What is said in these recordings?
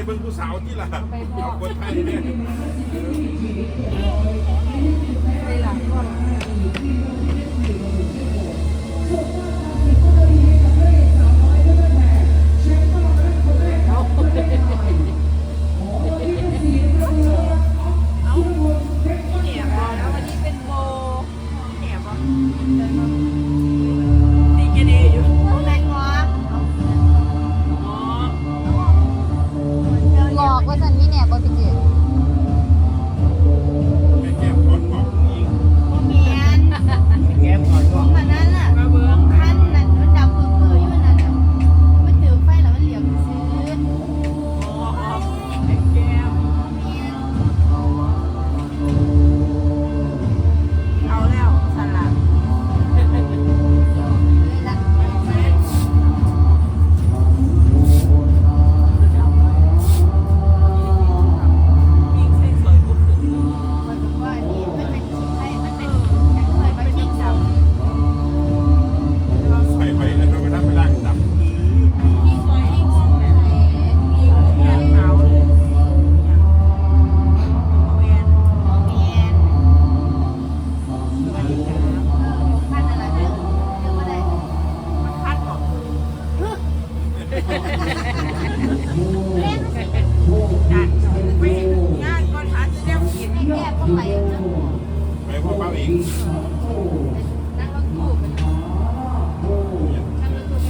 ได้เบิ่งผู้สาวที่ล่ะเอาคนไทยเนี่ย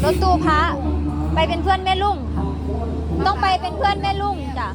รถตู้พระไปเป็นเพื่อนแม่ลุงค่ะต้องไปเป็นเพื่อนแม่ลุงจ้ะ